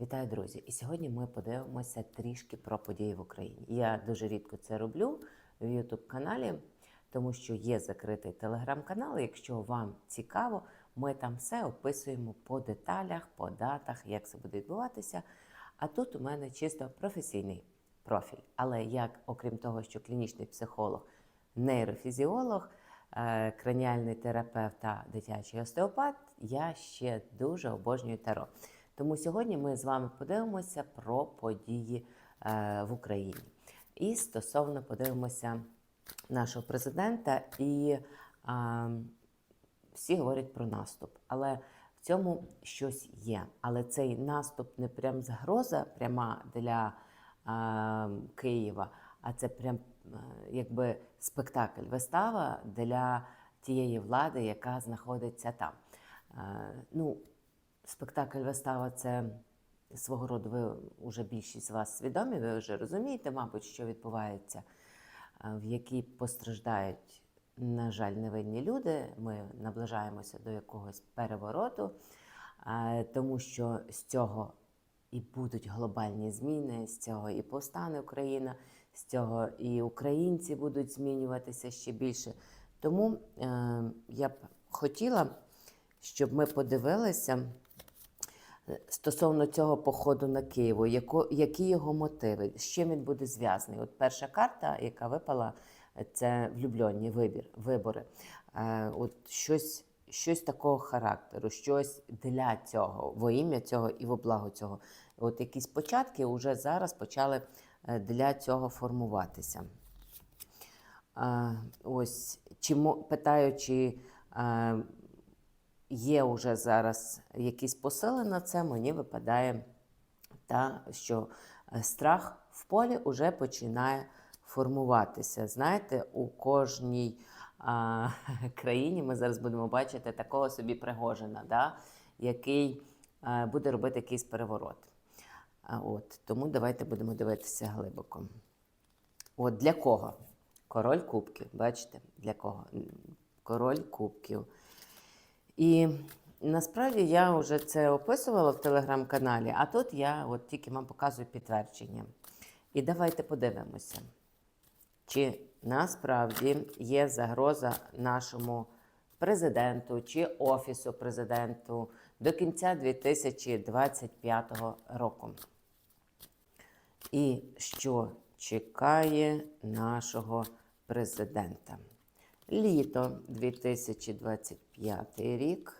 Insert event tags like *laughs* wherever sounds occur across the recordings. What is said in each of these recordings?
Вітаю, друзі! І сьогодні ми подивимося трішки про події в Україні. Я дуже рідко це роблю в youtube каналі, тому що є закритий телеграм-канал. Якщо вам цікаво, ми там все описуємо по деталях, по датах, як це буде відбуватися. А тут у мене чисто професійний профіль. Але як, окрім того, що клінічний психолог, нейрофізіолог, е, краніальний терапевт та дитячий остеопат, я ще дуже обожнюю таро. Тому сьогодні ми з вами подивимося про події е, в Україні. І стосовно подивимося нашого президента, і е, всі говорять про наступ. Але в цьому щось є. Але цей наступ не прям загроза пряма для е, Києва, а це прям е, якби спектакль, вистава для тієї влади, яка знаходиться там. Е, ну, спектакль вистава це свого роду, ви вже більшість з вас свідомі, ви вже розумієте, мабуть, що відбувається, е, в якій постраждають, на жаль, невинні люди. Ми наближаємося до якогось перевороту, е, тому що з цього і будуть глобальні зміни, з цього і повстане Україна, з цього і українці будуть змінюватися ще більше. Тому е, я б хотіла, щоб ми подивилися стосовно цього походу на Києву, яко, які його мотиви, з чим він буде зв'язаний. От перша карта, яка випала, це влюблені вибір, вибори. Е, от щось, щось такого характеру, щось для цього, во ім'я цього і во благо цього. От якісь початки вже зараз почали е, для цього формуватися. А, ось, чи мо- питаю, чи а, є вже зараз якісь посили на це, мені випадає та, що е, страх в полі вже починає формуватися. Знаєте, у кожній а, *laughs* країні ми зараз будемо бачити такого собі Пригожина, да, який а, буде робити якийсь переворот. А, от, тому давайте будемо дивитися глибоко. От для кого? Король кубків, бачите, для кого? Король кубків. І насправді я вже це описувала в телеграм-каналі, а тут я от тільки вам показую підтвердження. І давайте подивимося, чи насправді є загроза нашому президенту чи офісу президенту до кінця 2025 року. І що чекає нашого президента? Літо 2025 рік.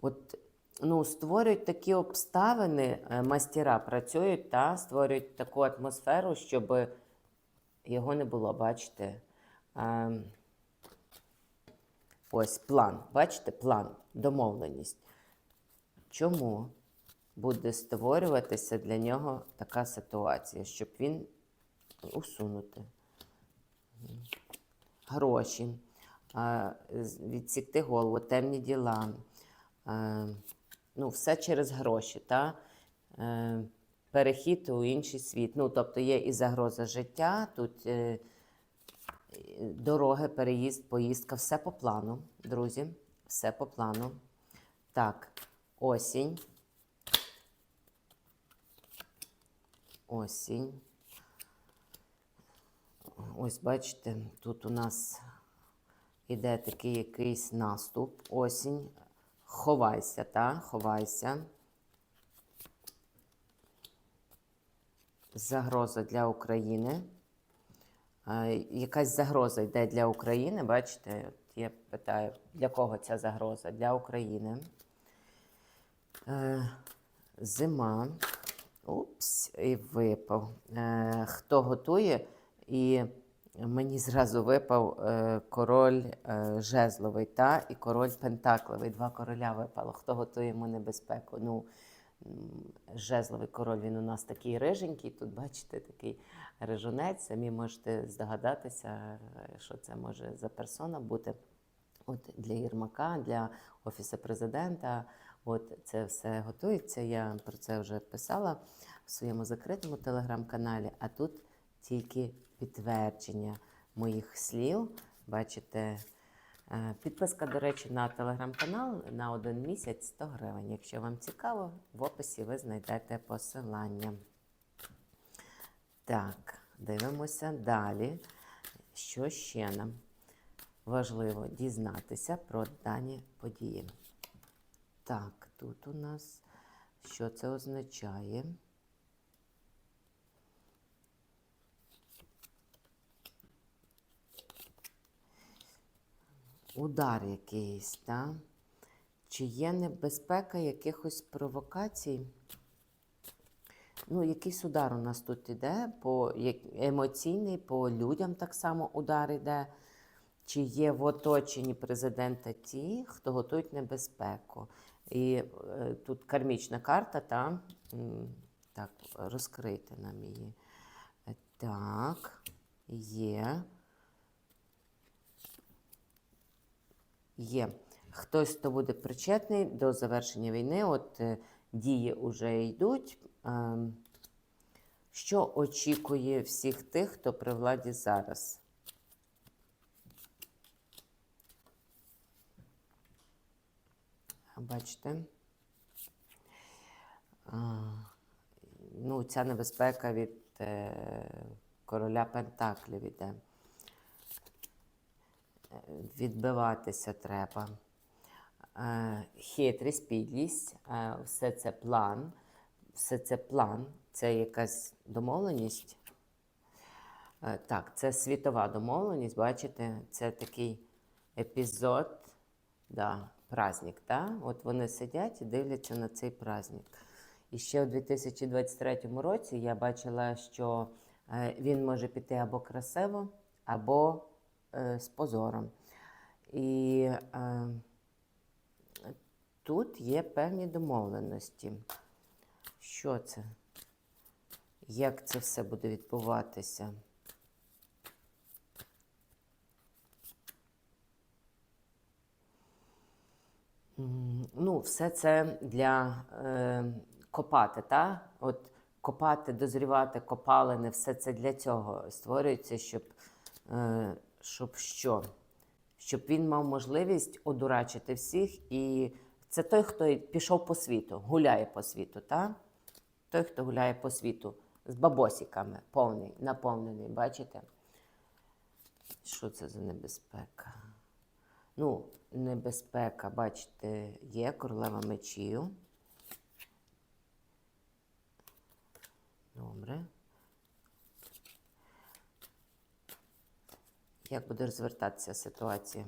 От ну, створюють такі обставини, е, мастера працюють та створюють таку атмосферу, щоб його не було, бачите. Ем, Ось план. Бачите, план, домовленість. Чому буде створюватися для нього така ситуація, щоб він усунути гроші, відсікти голову, темні діла. е, Ну, все через гроші, та? Е, перехід у інший світ. Ну, тобто є і загроза життя, тут е, дороги, переїзд, поїздка, все по плану, друзі, все по плану. Так, осінь. Осінь. Ось бачите, тут у нас іде такий якийсь наступ. Осінь. Ховайся, та? Ховайся. Загроза для України. Якась загроза йде для України. Бачите, от я питаю, для кого ця загроза? Для України. Е, Зима. Упс, і випав. Е, хто готує? І мені зразу випав е, король е, жезловий та і король пентакловий. Два короля випало. Хто готує йому небезпеку? Ну, жезловий король, він у нас такий риженький. Тут, бачите, такий рижунець. Самі можете здогадатися, що це може за персона бути. От для Єрмака, для Офісу президента. От це все готується. Я про це вже писала в своєму закритому телеграм-каналі, а тут тільки підтвердження моїх слів. Бачите, Е, Підписка, до речі, на телеграм-канал на один місяць 100 гривень. Якщо вам цікаво, в описі ви знайдете посилання. Так, дивимося далі. Що ще нам важливо дізнатися про дані події? Так, тут у нас що це означає? Удар якийсь, так? Чи є небезпека якихось провокацій? Ну, якийсь удар у нас тут іде, по, емоційний, по людям так само удар іде. Чи є в оточенні президента ті, хто готують небезпеку? І е, тут кармічна карта, та? Так, розкрити нам її. Е, Так, є. Є. Хтось, хто буде причетний до завершення війни, от е, дії вже йдуть. Ем, Що очікує всіх тих, хто при владі зараз? Бачите? Ну, ця небезпека від е, короля Пентаклів іде. Е, Відбиватися треба. Е, хитрість, підлість, все це план, все це план, це якась домовленість. Так, це світова домовленість, бачите, це такий епізод, да, праздник. Да? От вони сидять і дивляться на цей праздник. І ще у 2023 році я бачила, що е, він може піти або красиво, або е, з позором. І е, тут є певні домовленості. Що це? Як це все буде відбуватися? Ну, все це для е, копати, та? От копати, дозрівати копалини, все це для цього створюється, щоб, е, щоб що? Щоб він мав можливість одурачити всіх. І це той, хто пішов по світу, гуляє по світу, та? Той, хто гуляє по світу з бабосиками, повний, наповнений, бачите? Що це за небезпека? Ну, небезпека, бачите, є королева мечів. Добре. Як буде розвертатися ситуація?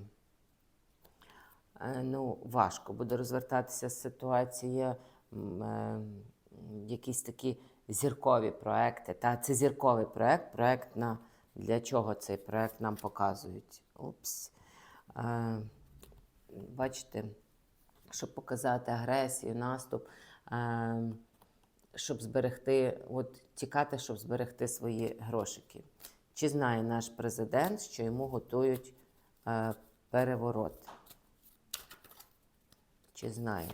Е, Ну, важко буде розвертатися ситуація, е, якісь такі зіркові проекти. Та це зірковий проект. Проект на для чого цей проект нам показують? Упс. Бачите, щоб показати агресію, наступ, е, щоб зберегти, от тікати, щоб зберегти свої грошики. Чи знає наш президент, що йому готують е, переворот? Чи знає?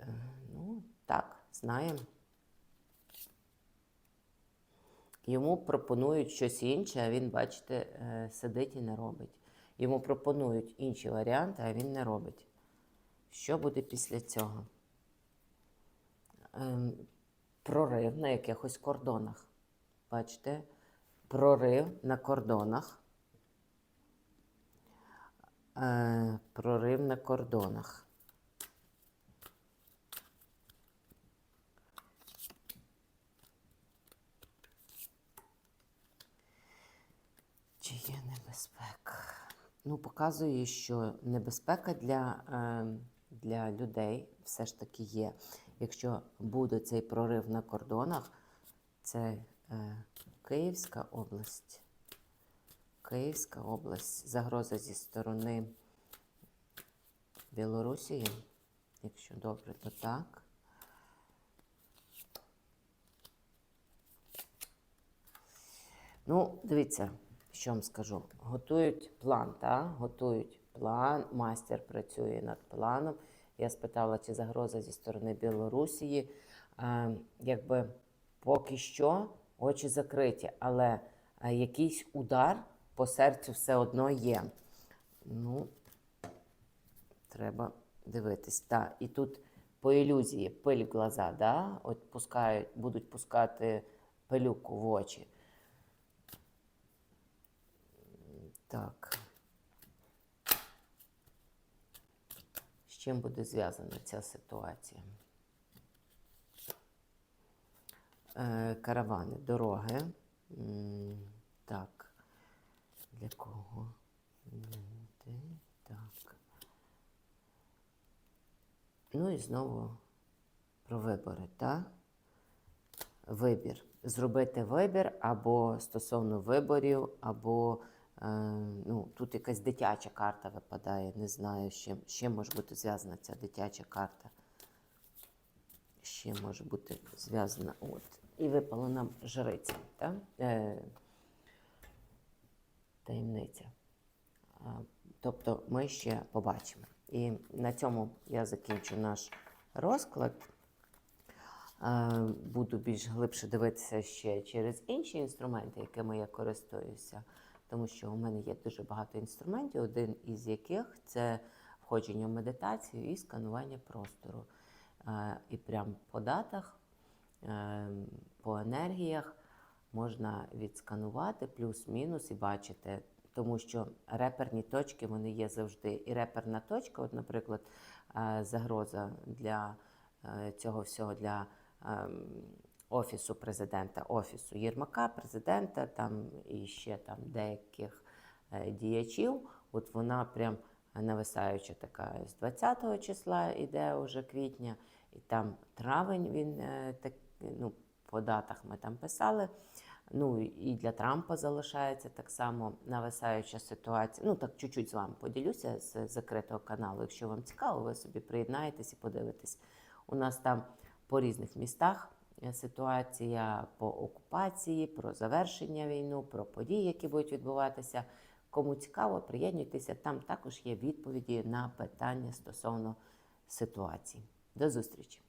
Е, ну, так, знаємо. Йому пропонують щось інше, а він, бачите, сидить і не робить. Йому пропонують інші варіанти, а він не робить. Що буде після цього? Ем, Прорив на якихось кордонах. Бачите? Прорив на кордонах. Е, Прорив на кордонах. Чи є небезпека? Ну, показує, що небезпека для, е, для людей все ж таки є. Якщо буде цей прорив на кордонах, це е, Київська область. Київська область, загроза зі сторони Білорусі, якщо добре, то так. Ну, дивіться, що вам скажу. Готують план, так? Готують план, майстер працює над планом. Я спитала, чи загроза зі сторони Білорусі. Е, якби поки що очі закриті, але е, якийсь удар по серцю все одно є. Ну, треба дивитись. Так, і тут по ілюзії пиль в глаза, да? От пускають, будуть пускати пилюку в очі. Так. З чим буде зв'язана ця ситуація? Е, каравани, дороги. Так. Для кого? Так. Ну і знову про вибори, так? Вибір. Зробити вибір або стосовно виборів, або ну, тут якась дитяча карта випадає. Не знаю, з чим, з чим може бути зв'язана ця дитяча карта. Чим може бути зв'язана. От. І випала нам жриця, так? Е, таємниця. А, Тобто ми ще побачимо. І на цьому я закінчу наш розклад. Е, Буду більш глибше дивитися ще через інші інструменти, якими я користуюся, тому що у мене є дуже багато інструментів, один із яких це входження в медитацію і сканування простору. Е, І прямо по датах, е, по енергіях можна відсканувати плюс-мінус і бачити, тому що реперні точки вони є завжди. І реперна точка, от, наприклад, е, загроза для цього всього для ем, офісу президента, офісу Єрмака, президента, там і ще там деяких е, діячів. От вона прям нависаюча така з 20 числа іде уже квітня, і там травень він е, так, ну, по датах ми там писали. Ну і для Трампа залишається так само нависаюча ситуація. Ну так чуть-чуть з вами поділюся з закритого каналу. Якщо вам цікаво, ви собі приєднаєтесь і подивитесь. У нас там по різних містах ситуація по окупації, про завершення війну, про події, які будуть відбуватися. Кому цікаво, приєднуйтеся. Там також є відповіді на питання стосовно ситуації. До зустрічі!